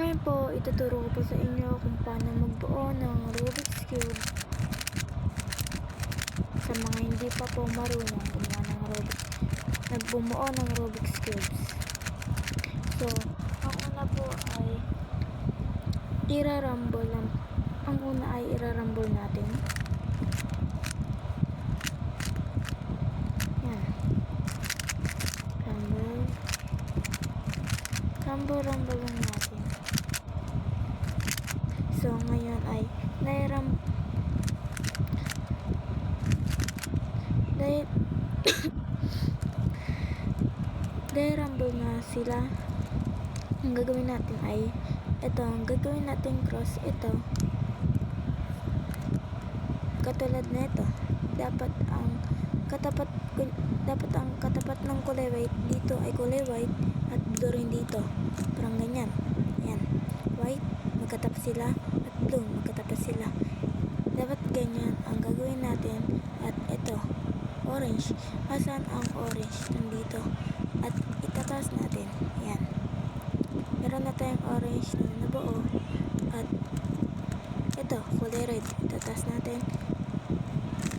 Ngayon po, ituturo ko po sa inyo kung paano magbuo ng Rubik's Cube. Sa mga hindi pa po marunong gumawa ng Rubik's nagbumuo ng Rubik's Cubes. So, ang una po ay irarumble lang. Ang una ay irarumble natin. Yan. Rumble. Rumble, rumble lang natin. So, ngayon ay nairam dahil dahil rumble na sila. Ang gagawin natin ay ito, ang gagawin natin cross ito katulad na ito dapat ang katapat dapat ang katapat ng kulay white dito ay kulay white at blue rin dito. Parang ganyan. Yan white magkatapat sila at blue magkatapat sila. Dapat ganyan ang gagawin natin at ito orange. Asan ang orange? Nandito. At itataas natin. Yan meron na tayong orange na nabuo. At ito kulay red. Itataas natin.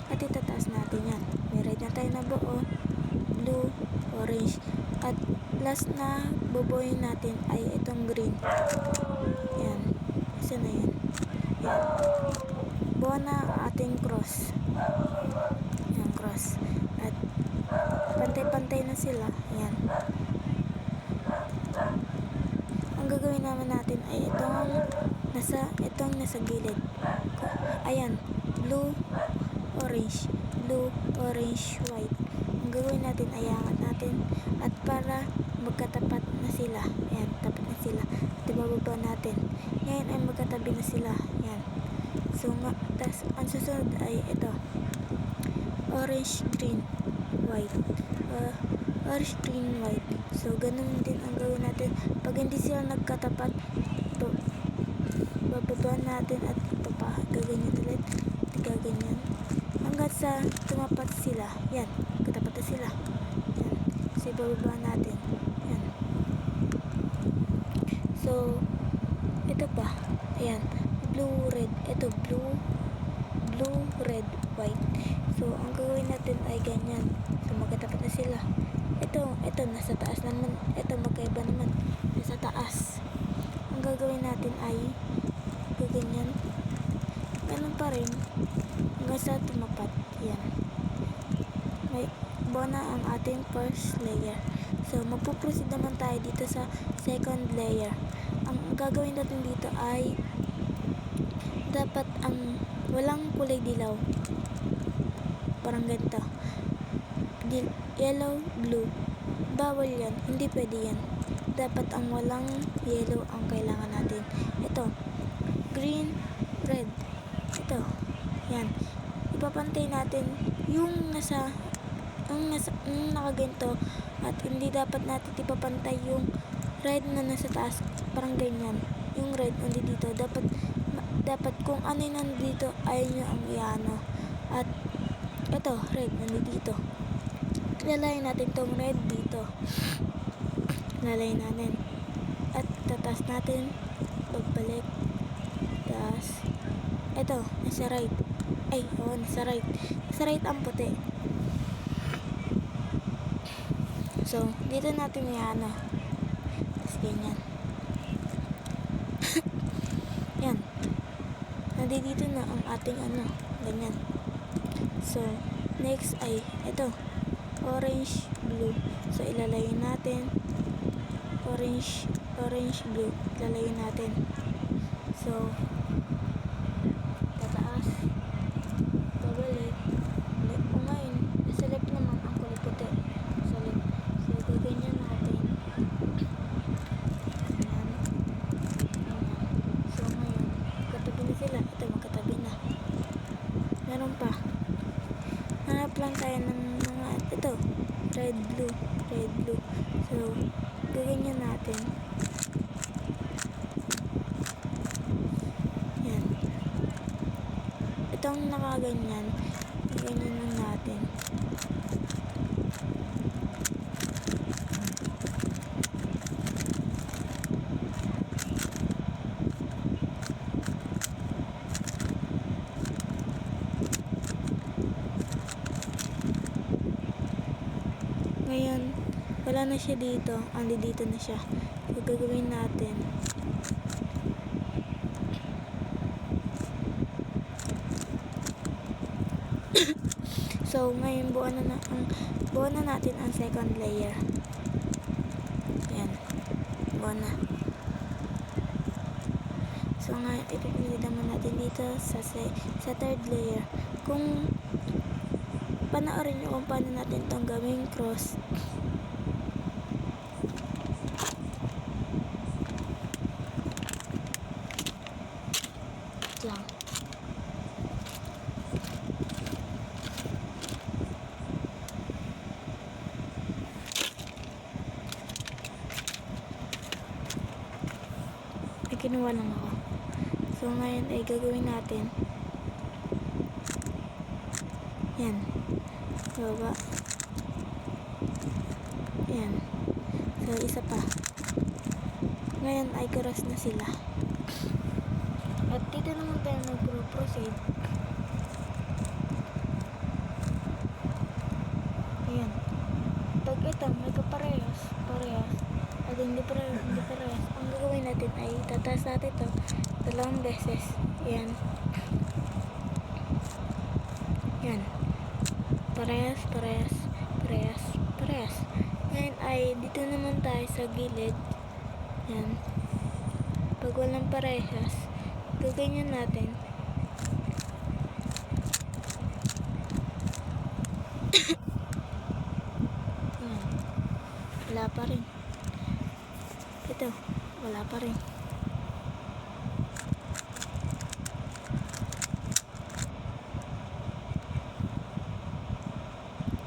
At itataas natin yan. May red na tayo nabuo. Blue orange. At last na bubuoyin natin ay itong green. Yan isa na yan yan buo na ating cross yan cross at pantay-pantay na sila. Yan ang gagawin naman natin ay itong nasa itong nasa gilid ayan. Blue orange. Blue orange white. Ang gagawin natin ay angat natin. At para magkatapat na sila. Ayan tapat na sila. At ibababa natin. Ngayon ay magkatabi na sila. Yan so nga tas ang susunod ay ito. Orange green white. Uh, orange green white. So ganun din ang gawin natin. Pag hindi sila nagkatapat ba- bababa natin at papa gaganyan ulit. Gaganyan. Hanggang sa tumapat sila. Yan katapat na sila. Yan. So ibababa natin. Yan. So ito pa. Ayan. Blue red. Ito blue blue red white. So ang gagawin natin ay ganyan. So magkatapat na sila. Ito ito nasa taas naman. Ito magkaiba naman. Nasa taas. Ang gagawin natin ay gaganyan. Ganun pa rin. Hanggang sa tumapat. Yan. May buo na ang ating first layer. So magpuproceed naman tayo dito sa second layer. Ang gagawin natin dito ay dapat ang walang kulay dilaw. Parang ganito. Dil- yellow, blue. Bawal yan, hindi pwede yan. Dapat ang walang yellow ang kailangan natin. Ito. Green, red. Ito, yan. Ipapantay natin yung nasa yung nasa yung nakaganto at hindi dapat natin ipapantay yung red na nasa taas. Parang ganyan. Yung red nandito. Dito dapat dapat kung ano yung nandito ayun yung ang iano. At ito red nandito. Dito lalayin natin tong red dito. Lalayin natin. At tatas natin. Pagbalik. Tas ito nasa right. Ay oo nasa right. Nasa right ang puti. So dito natin iano. Tas ganyan yan nandito na ang ating ano ganyan. So next ay ito orange blue. So ilalayin natin. Orange orange blue. Ilalayin natin. So tataas babalik ulit o ngayon nasa left naman ang kulay puti sa left so gaganyan natin Ayan. Ayan. so ngayon magkatabi na sila ito magkatabi na meron pa hanap lang tayo ng mga ito red blue red blue so gaganyan natin. Yan. Itong nakaganyan ganyan lang natin wala na siya dito. Andi dito na siya. So, gagawin natin. so, ngayon buuan na, na ang buuan na natin ang second layer. Yan. Buuan na. So, ngayon, ipipilit naman natin dito sa, sa third layer. Kung panoorin nyo kung paano natin itong gawing cross. Wait lang. Ay, kinuha lang ako. So, ngayon ay gagawin natin. Yan. Baba. Yan. So, isa pa. Ngayon ay cross na sila. At dito naman tayo nag-proceed. Ayan. Pag ito, may kaparehas, parehas, at hindi parehas, hindi parehas, ang gagawin natin ay tataas natin ito dalawang beses. Ayan. Yan. Parehas, parehas, parehas, parehas. Ngayon ay dito naman tayo sa gilid. Yan. Pag walang parehas, gaganyan natin. Yan. Wala pa rin. Ito, wala pa rin.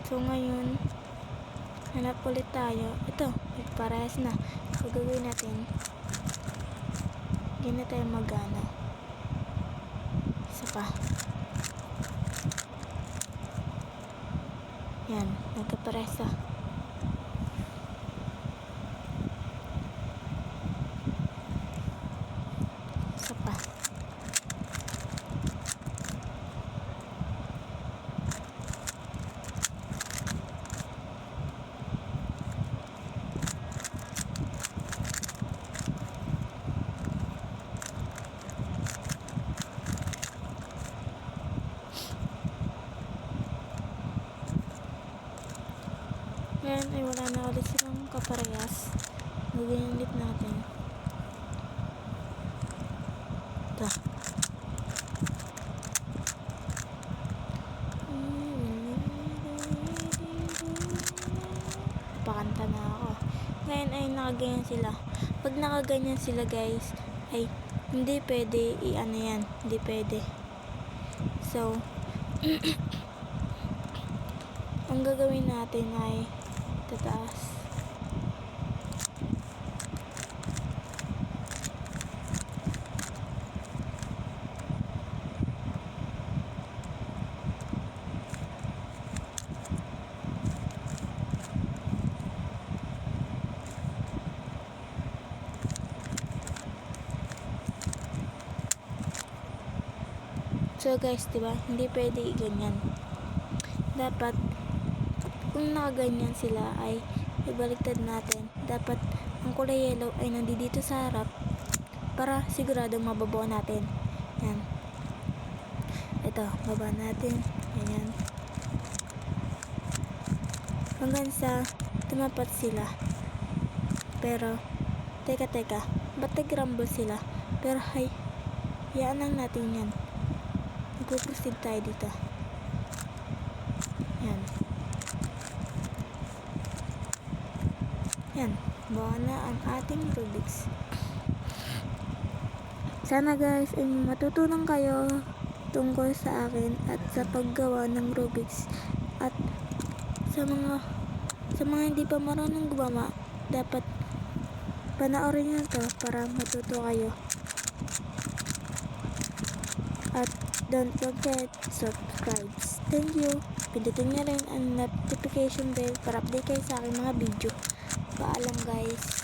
So ngayon, hanap ulit tayo. Ito, parehas na. So natin, hindi na tayo magana. Isa pa. Yan, nagkaparehas na. Isa pa. Ngayon ay wala na ulit silang kaparehas. Gagawin ulit natin. Pakanta na ako. Ngayon ay nakaganyan sila. Pag nakaganyan sila guys, ay hindi pwede i-ano yan. Hindi pwede. So, ang gagawin natin ay tataas. So guys, 'di ba? Hindi pwede ganyan. Dapat kung nakaganyan sila ay ibaliktad natin. Dapat ang kulay yellow ay nandito sa harap para siguradong mababaw natin. Yan. Ito, baba natin. Ganyan. Hanggang sa tumapat sila. Pero, teka teka, ba't nag-rumble sila? Pero hay, yaan lang natin yan. Magpuproceed tayo dito. Yan. Yan. Bawa na ang ating Rubik's. Sana guys ay matutunan kayo tungkol sa akin at sa paggawa ng Rubik's at sa mga sa mga hindi pa marunong gumawa dapat panoorin nyo to para matuto kayo at don't forget subscribe. Thank you. Pindutin nyo rin ang notification bell para update kayo sa aking mga video. Paalam guys